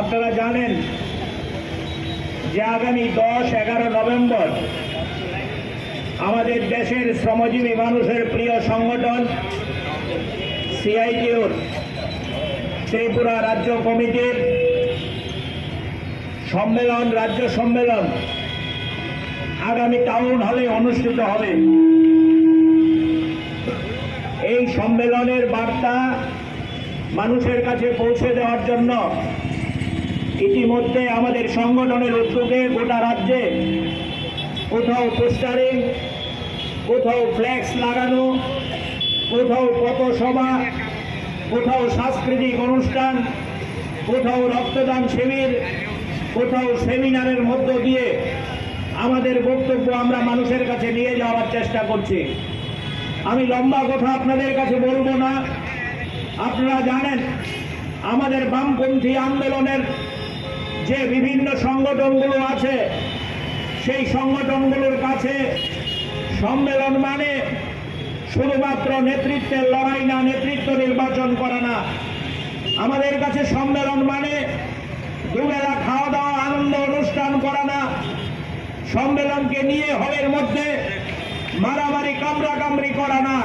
আপনারা জানেন যে আগামী দশ, এগারো নভেম্বর আমাদের দেশের শ্রমজীবী মানুষের প্রিয় সংগঠন সিআইটিউর, ত্রিপুরা রাজ্য কমিটির সম্মেলন, রাজ্য সম্মেলন আগামী টাউন হলে অনুষ্ঠিত হবে। এই সম্মেলনের বার্তা মানুষের কাছে পৌঁছে দেওয়ার জন্য ইতিমধ্যে আমাদের সংগঠনের উদ্যোগে গোটা রাজ্যে কোথাও পোস্টারিং, কোথাও ফ্ল্যাক্স লাগানো, কোথাও পথসভা, কোথাও সাংস্কৃতিক অনুষ্ঠান, কোথাও রক্তদান শিবির, কোথাও সেমিনারের মধ্য দিয়ে আমাদের বক্তব্য আমরা মানুষের কাছে নিয়ে যাওয়ার চেষ্টা করছি। আমি লম্বা কথা আপনাদের কাছে বলব না। আপনারা জানেন, আমাদের বামপন্থী আন্দোলনের যে বিভিন্ন সংগঠনগুলো আছে, সেই সংগঠনগুলোর কাছে সম্মেলন মানে শুধুমাত্র নেতৃত্বের লড়াই না, নেতৃত্ব নির্বাচন করা না। আমাদের কাছে সম্মেলন মানে দুবেলা খাওয়া দাওয়া আনন্দ অনুষ্ঠান করা না। সম্মেলনকে নিয়ে হলের মধ্যে মারামারি কামড়া কামড়ি করা না।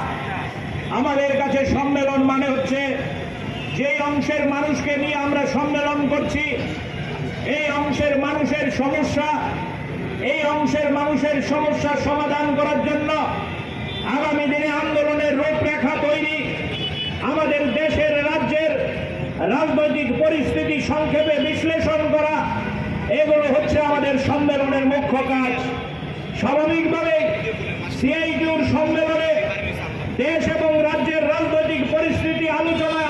আমাদের কাছে সম্মেলন মানে হচ্ছে যে অংশের মানুষকে নিয়ে আমরা সম্মেলন করছি এই অংশের মানুষের সমস্যা, এই অংশের মানুষের সমস্যা সমাধান করার জন্য আগামী দিনে আন্দোলনের রূপরেখা তৈরি। আমাদের দেশের রাজ্যের রাজনৈতিক পরিস্থিতি সংক্ষেপে বিশ্লেষণ করা, এগুলো হচ্ছে আমাদের সম্মেলনের মুখ্য কাজ। স্বাভাবিকভাবে সিআইটিউর সম্মেলনে দেশ এবং রাজ্যের রাজনৈতিক পরিস্থিতি আলোচনায়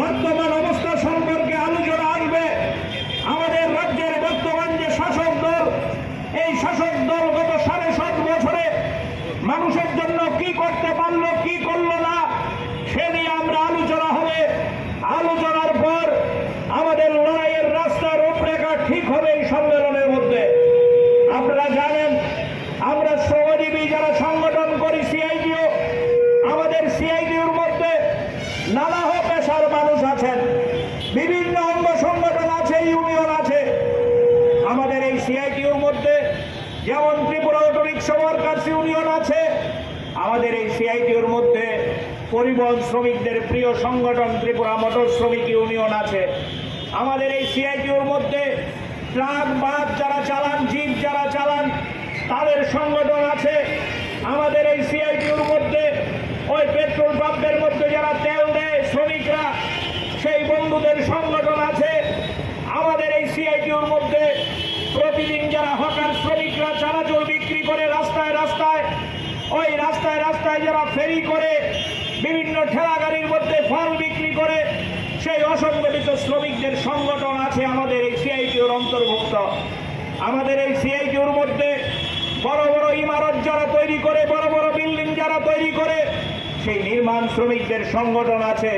বর্তমান অবস্থা সম্পর্কে আলোচনা আসবে। আমাদের রাজ্যের বর্তমান যে শাসক দল, এই শাসক দল গত সাড়ে সাত বছরে মানুষের জন্য কি করতে পারল, কি করল না, সে নিয়ে আমরা আলোচনা হবে। আলোচনার পর আমাদের লড়াইয়ের রাস্তার রূপরেখা ঠিক হবে এই সম্মেলনের মধ্যে আপনারা জানেন আমরা শ্রমজীবী যারা সংগঠন করি সিআইটিও আমাদের সিআইটিউর মধ্যে নানা পেশার মানুষ আছেন বিভিন্ন অঙ্গ সংগঠন আছে ইউনিয়ন আছে আমাদের এই সিআইটিউর মধ্যে যেমন Tripura auto rickshaw workers union আছে আমাদের এই সিআইটিউর মধ্যে পরিবহন শ্রমিকদের প্রিয় সংগঠন ত্রিপুরা মোটর শ্রমিক ইউনিয়ন আছে। আমাদের এই সিআইটিউর মধ্যে ট্রাক, বাস যারা চালান, জিপ যারা চালান, তাদের সংগঠন আছে। আমাদের এই সিআইটিউর মধ্যে ওই পেট্রোল পাম্পের মধ্যে যারা তেল দেয় শ্রমিকরা, সেই বন্ধুদের সংগঠন আছে। আমাদের এই সিআইটিউর মধ্যে প্রতিদিন যারা হকার শ্রমিকরা চানাচুর বিক্রি করে রাস্তায় রাস্তায় ওই রাস্তায় রাস্তায় যারা ফেরি করে বিভিন্ন ঠেলা গাড়ির মধ্যে ফল বিক্রি করে সেই অসংগঠিত শ্রমিকদের সংগঠন আছে আমাদের এই সিআইটিউর অন্তর্ভুক্ত আমাদের এই সিআইটিউর মধ্যে বড় বড় ইমারত যারা তৈরি করে, বড় বড় বিল্ডিং যারা তৈরি করে, সেই নির্মাণ শ্রমিকদের সংগঠন আছে।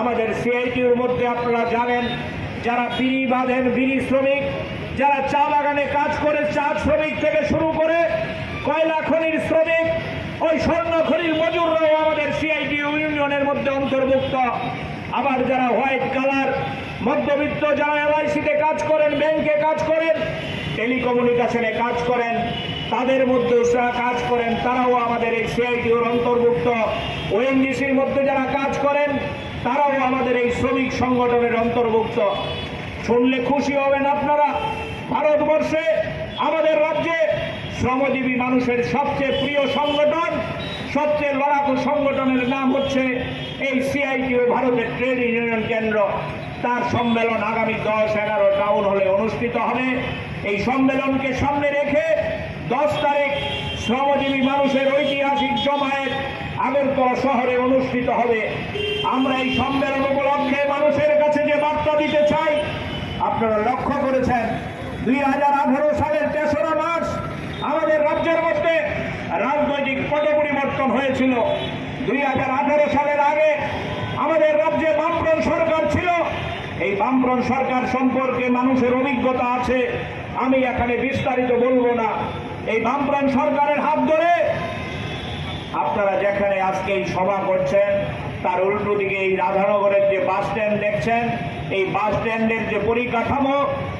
আমাদের সিআইটিউর মধ্যে আপনারা জানেন, যারা বিড়ি বাঁধেন, বিড়ি শ্রমিক, যারা চা বাগানে কাজ করে, চা শ্রমিক থেকে শুরু করে কয়লা খনির শ্রমিক, ওই স্বর্ণ খনির মজুররাও আমাদের সিআইটি ইউনিয়নের মধ্যে অন্তর্ভুক্ত। আবার যারা হোয়াইট কালার, মধ্যবিত্ত যারা এলআইসিতে কাজ করেন, ব্যাংকে কাজ করেন টেলিকমিউনিকেশনে কাজ করেন, তাদের মধ্যে যারা কাজ করেন, তারাও আমাদের এই সিআইটিউর অন্তর্ভুক্ত। ওএনজিসির মধ্যে যারা কাজ করেন, তারাও আমাদের এই শ্রমিক সংগঠনের অন্তর্ভুক্ত। শুনলে খুশি হবেন আপনারা। ভারতবর্ষে আমাদের রাজ্যে শ্রমজীবী মানুষের সবচেয়ে প্রিয় সংগঠন সবচেয়ে লড়াকু সংগঠনের নাম হচ্ছে এই সিআইটিউ ভারতের ট্রেড ইউনিয়ন কেন্দ্র। তার সম্মেলন আগামী দশ এগারো টাউন হলে অনুষ্ঠিত হবে। এই সম্মেলনকে সামনে রেখে দশ তারিখ শ্রমজীবী মানুষের ঐতিহাসিক জমায়েত আগরতলা শহরে অনুষ্ঠিত হবে। আমরা এই সম্মেলন উপলক্ষে মানুষের কাছে যে বার্তা দিতে চাই, আপনারা লক্ষ্য করেছেন, দুই হাজার আঠারো সালের তেসরা মার্চ আমাদের রাজ্যের মধ্যে রাজনৈতিক পট পরিবর্তন হয়েছিল। দুই হাজার আঠারো সালের আগে আমাদের রাজ্যে বামফ্রন্ট সরকার ছিল। এই বামফ্রন্ট সরকার সম্পর্কে মানুষের অভিজ্ঞতা আছে। আমি এখানে বিস্তারিত বলব না। এই বামফ্রন্ট সরকারের হাত ধরে আপনারা যেখানে আজকে এই সভা করছেন, তার উল্টো দিকে এই রাধানগরের বাস স্ট্যান্ড দেখছেন, এই বাস স্ট্যান্ডের যে পরিকাঠামো,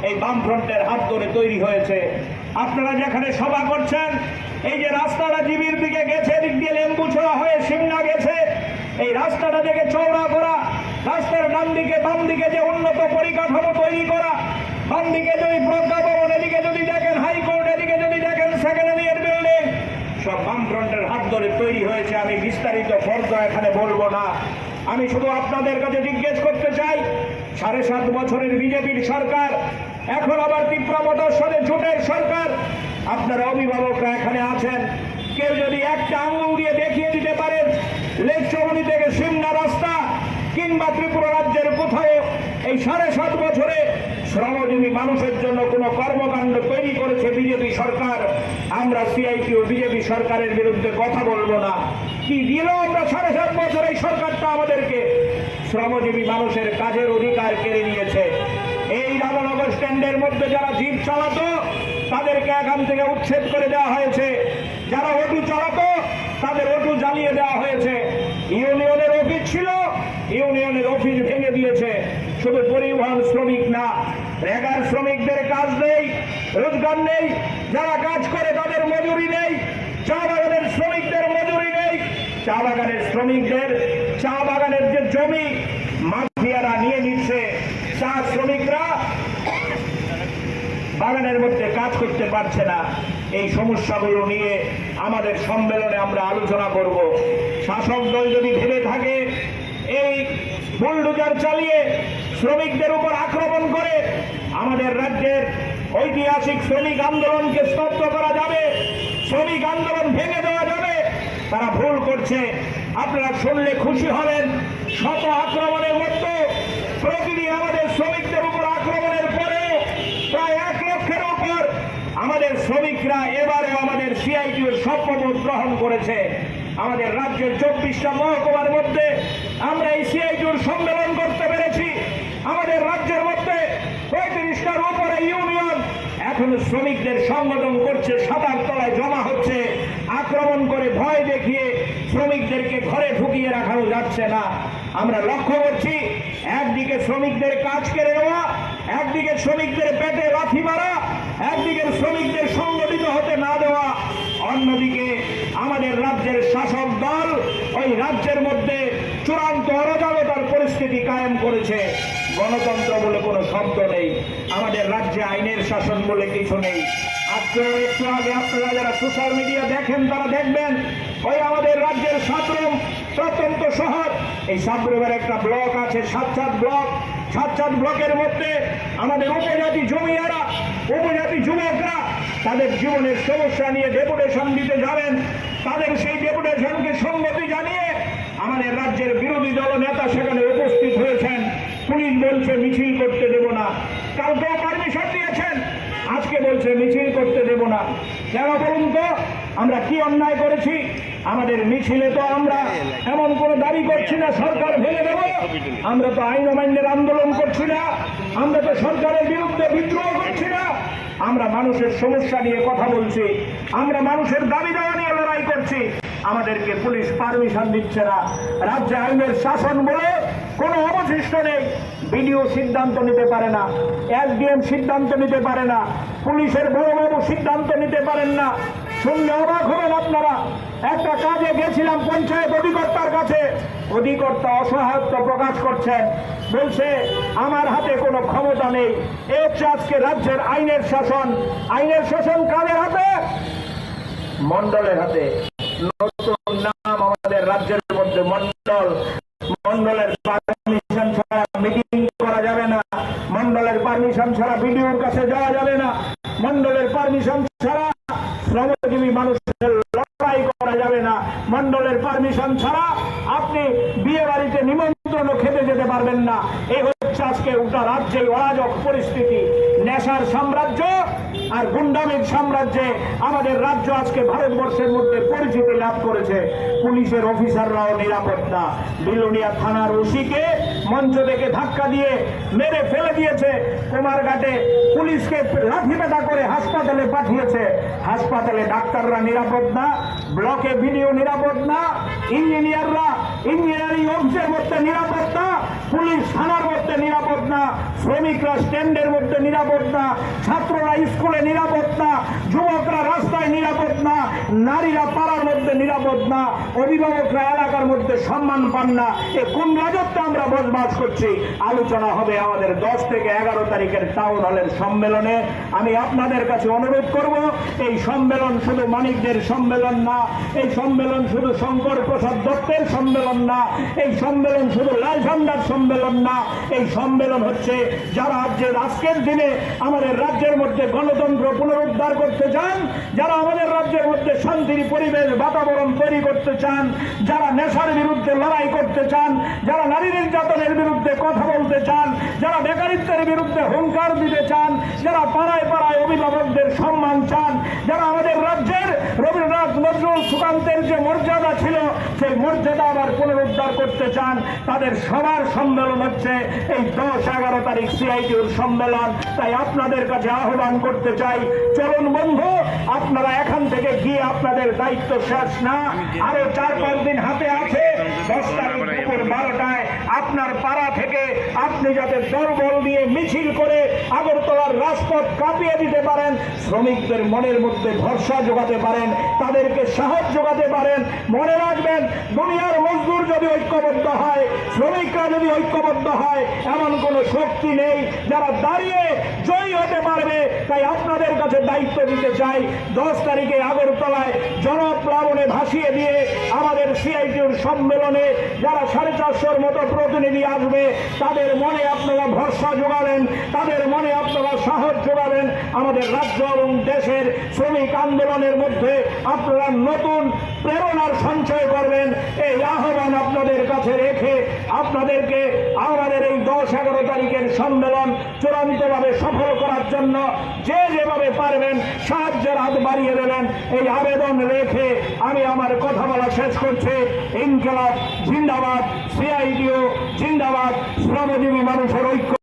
এই বামফ্রন্টের হাত ধরে তৈরি হয়েছে। আপনারা যেখানে সভা করছেন, এই যে রাস্তাটা জিবির দিকে গেছে দিক দিয়ে লেম্বু ছোড়া হয়ে সিমনা গেছে, এই রাস্তাটা থেকে চওড়া করা, রাস্তার ডান দিকে, বাম দিকে যে উন্নত পরিকাঠামো তৈরি করা, বাম দিকে যদি প্রজ্ঞা ভবন এদিকে যদি দেখেন হাইকোর্ট, এদিকে যদি দেখেন সেকেন্ড ইয়ার বিল্ডিং সব বামফ্রন্টের হাত ধরে তৈরি হয়েছে। আমি বিস্তারিত ফর্দ এখানে বলব না। আমি শুধু আপনাদের কাছে জিজ্ঞেস করতে চাই, সাড়ে সাত বছরের বিজেপির সরকার, এখন আবার তীব্রমতার সাথে জোটের সরকার, আপনারা অভিভাবকরা এখানে আছেন। কেউ যদি একটা আঙুল দিয়ে দেখিয়ে দিতে পারেন লেক চৌমনি থেকে সিমনা রাস্তা, কিংবা ত্রিপুরা রাজ্যের কোথাও এই সাড়ে সাত বছরে শ্রমজীবী মানুষের জন্য কোনো কর্মকাণ্ড তৈরি করেছে বিজেপি সরকার, আমরা সিআইপি ও বিজেপি সরকারের বিরুদ্ধে কথা বলব না। কি দিল আমরা সাড়ে সাত বছর এই সরকারটা আমাদেরকে। শ্রমজীবী মানুষের কাজের অধিকার কেড়ে নিয়েছে। এই রামনগর স্ট্যান্ডের মধ্যে যারা জিপ চালাতো, তাদেরকে এখান থেকে উচ্ছেদ করে দেওয়া হয়েছে। যারা অটু চালাতো, তাদের অটু জ্বালিয়ে দেওয়া হয়েছে। ইউনিয়নের অফিস ছিল, ইউনিয়নের অফিস ভেঙে দিয়েছে। শুধু পরিবহন শ্রমিক না, রেগার শ্রমিকদের কাজ নেই, রোজগার নেই। যারা কাজ করে তাদের মজুরি নেই চা বাগানের শ্রমিকদের মজুরি নেই চা বাগানের শ্রমিকদের চা বাগানের যে জমি মাফিয়ারা নিয়ে নিচ্ছে চা শ্রমিকরা বাগানের মধ্যে কাজ করতে পারছে না। এই সমস্যাগুলো নিয়ে আমাদের সম্মেলনে আমরা আলোচনা করব। শাসক দল যদি ভেবে থাকে, এই বুলডোজার চালিয়ে শ্রমিকদের উপর আক্রমণ করে আমাদের রাজ্যের ঐতিহাসিক শ্রমিক আন্দোলনকে স্তব্ধ করা যাবে, শ্রমিক আন্দোলন ভেঙে দেওয়া যাবে, তারা ভুল করছে। আপনারা শুনলে খুশি হবেন, শত আক্রমণের মধ্যে প্রতিদিন আমাদের শ্রমিকদের আমাদের শ্রমিকরা এবারে আমাদের সিআইটির শপথ গ্রহণ করেছে। আমাদের রাজ্যের চব্বিশটা মহকুমার মধ্যে আমরা এই সিআইটির সম্মেলন করতে পেরেছি। আমাদের রাজ্যের মধ্যে পঁয়ত্রিশটার উপরে ইউনিয়ন। এখন শ্রমিকদের সংগঠন করছে, সাতার তলায় জমা হচ্ছে। আক্রমণ করে ভয় দেখিয়ে শ্রমিকদেরকে ঘরে ঢুকিয়ে রাখানো যাচ্ছে না। আমরা লক্ষ্য করছি, একদিকে শ্রমিকদের কাজ কেড়ে নেওয়া, একদিকে শ্রমিকদের পেটে লাথি মারা একদিকে শ্রমিকদের সংগঠিত হতে না দেওয়া, অন্যদিকে আমাদের রাজ্যের শাসক দল ওই রাজ্যের মধ্যে চূড়ান্ত অরাজকতার পরিস্থিতি কায়েম করেছে। গণতন্ত্র বলে কোনো শব্দ নেই। আমাদের রাজ্যে আইনের শাসন বলে কিছু নেই। আজকে একটু আগে আপনারা যারা সোশ্যাল মিডিয়া দেখেন, তারা দেখবেন ওই আমাদের রাজ্যের সাতরম প্রত্যন্ত শহর। এই সাতরমের একটা ব্লক আছে সাতসাত ব্লক। সাতসাত ব্লকের মধ্যে আমাদের উপজাতি জমিয়ারা, উপজাতি যুবকরা তাদের জীবনের সমস্যা নিয়ে ডেপুটেশন দিতে যাবেন। তাদের সেই ডেপুটেশনকে সম্মতি জানিয়ে আমাদের রাজ্যের বিরোধী দল নেতা সেখানে উপস্থিত হয়েছেন। পুলিশ বলছে, মিছিল করতে দেব না। কালকেও পারমিশন দিয়েছেন, আজকে বলছে, মিছিল করতে দেব না। কেন বলুন তো, আমরা কি অন্যায় করেছি? আমাদের মিছিলে তো আমরা এমন কোনো দাবি করছি না, সরকার ভেঙে দেব। আমরা তো আইন অমান্যের আন্দোলন করছি না, আমরা তো সরকারের বিরুদ্ধে বিদ্রোহ করছি না। আমরা মানুষের সমস্যা নিয়ে কথা বলছি, আমরা মানুষের দাবি দেওয়া নিয়ে লড়াই করছি। আমাদেরকে পুলিশ পারমিশন দিচ্ছে না। রাজ্যে আইনের শাসন বলে কোনো অবশিষ্ট নেই। বিডিও সিদ্ধান্ত নিতে পারে না, এসডিএম সিদ্ধান্ত নিতে পারে না, পুলিশের বড়বাবু সিদ্ধান্ত নিতে পারেন না। শুনলে অবাক হবেন আপনারা। একটা কাজে গেছিলাম পঞ্চায়েত অধিকর্তার কাছে। অধিকর্তা অসহায়ত্ব প্রকাশ করছেন। বলছে, আমার হাতে কোনো ক্ষমতা নেই। এ আজকে রাজ্যের আইনের শাসন। আইনের শাসন কাদের হাতে? মন্ডলের হাতে। নতুন নাম আমাদের রাজ্যের মধ্যে মন্ডল মন্ডলের পারমিশন ছাড়া মিটিং করা যাবে না মন্ডলের পারমিশন ছাড়া বিডিওর কাছে যাওয়া যাবে না মন্ডলের পারমিশন ছাড়া শ্রমজীবী মানুষের লড়াই করা যাবে না মন্ডলের পারমিশন ছাড়া আপনি বিয়ে বাড়িতে নিমন্ত্রণ খেতে যেতে পারবেন না। এই হচ্ছে আজকে গোটা রাজ্যে অরাজক পরিস্থিতি। নেশার সাম্রাজ্য আর গুন্ডামির সাম্রাজ্যে আমাদের রাজ্য আজকে ভারতবর্ষের মধ্যে পরিচিতি লাভ করেছে। পুলিশের অফিসাররাও নিরাপদ না। বিলুনিয়া থানার ওসিকে মঞ্চ থেকে ধাক্কা দিয়ে মেরে ফেলে দিয়েছে। কুমারঘাটে পুলিশকে লাঠি পেটা করে হাসপাতালে পাঠিয়েছে। হাসপাতালে ডাক্তাররা নিরাপদ না, ব্লকে ভিডিও নিরাপদ না, ইঞ্জিনিয়াররা ইঞ্জিনিয়ারিং অফিসের মধ্যে নিরাপদ না পুলিশ থানার মধ্যে নিরাপদ না শ্রমিকরা স্ট্যান্ডের মধ্যে নিরাপদ না, ছাত্ররা স্কুলে নিরাপদ না, যুবকরা রাস্তায় নিরাপদ না, নারীরা পাড়ার মধ্যে নিরাপদ না, অভিভাবকরা এলাকার মধ্যে সম্মান পান না। এ কোন রাজত্বে আমরা বসবাস করছি? আলোচনা হবে আমাদের দশ থেকে এগারো তারিখের টাউন হলের সম্মেলনে। আমি আপনাদের কাছে অনুরোধ করব, এই সম্মেলন শুধু মানিকদের সম্মেলন না, এই সম্মেলন শুধু শঙ্কর প্রসাদ দত্তের সম্মেলন না, এই সম্মেলন শুধু লাল ঝান্ডার সম্মেলন না, এই সম্মেলন হচ্ছে যারা আজকের আজকের দিনে আমাদের রাজ্যের মধ্যে গণতন্ত্র পুনরুদ্ধার করতে চান, যারা আমাদের রাজ্যের মধ্যে শান্তির পরিবেশ, বাতাবরণ তৈরি করতে চান, যারা নেশার বিরুদ্ধে লড়াই করতে চান, যারা নারী নির্যাতনের বিরুদ্ধে কথা বলতে চান, যারা বেকারিত্বের বিরুদ্ধে হুঙ্কার দিতে চান, যারা পাড়ায় পাড়ায় অভিভাবকদের সম্মান চান, যারা আমাদের রাজ্যের রবীন্দ্রনাথ নজরুল সুকান্তের যে মর্যাদা ছিল, সেই মর্যাদা আবার পুনরুদ্ধার করতে চান। তাদের সবার সম্মেলন হচ্ছে এই দশ এগারো তারিখ সিআইটিউর সম্মেলন। তাই আপনাদের কাছে আহ্বান করতে চাই, চলুন বন্ধু, আপনারা এখান থেকে গিয়ে আপনাদের দায়িত্ব শেষ না। আরও চার পাঁচ দিন হাতে আছে। দশ তারিখ দুপুর বারোটায় আপনার পাড়া থেকে আপনি যাতে দরবল দিয়ে মিছিল করে আগরতলার রাজপথ কাঁপিয়ে দিতে পারেন, শ্রমিকদের মনের মধ্যে ভরসা যোগাতে পারেন, তাদেরকে সাহস যোগাতে পারেন, মনে রাখবেন, দুনিয়ার মজদুর যদি ঐক্যবদ্ধ হয়, শ্রমিকরা যদি ঐক্যবদ্ধ হয় এমন কোনো শক্তি নেই যারা দাঁড়িয়ে জয়ী হতে পারবে। তাই আপনাদের কাছে দায়িত্ব দিতে চাই। দশ তারিখে আগরতলায় জনপ্লাবনে ভাসিয়ে দিয়ে আমাদের সিআইটিউর সম্মেলনে যারা সাড়ে চারশোর মতো প্রতিনিধি আসবে, তাদের মনে আপনারা ভরসা যোগাবেন তাদের মনে আপনারা সাহস যোগাবেন আমাদের রাজ্য এবং দেশের শ্রমিক আন্দোলনের মধ্যে আপনারা নতুন প্রেরণার সঞ্চয় করবেন। এই আহ্বান আপনাদের কাছে রেখে আপনাদেরকে আমাদের এই দশ এগারো তারিখের সম্মেলন চূড়ান্তভাবে সফল করার জন্য যে যেভাবে পারবেন সাহায্যের হাত বাড়িয়ে দেবেন। এই আবেদন রেখে আমি আমার কথা বলা শেষ করছি। ইনকলাব, জিন্দাবাদ, সিআইডিও, জিন্দাবাদ, শ্রমজীবী মানুষের ঐক্য।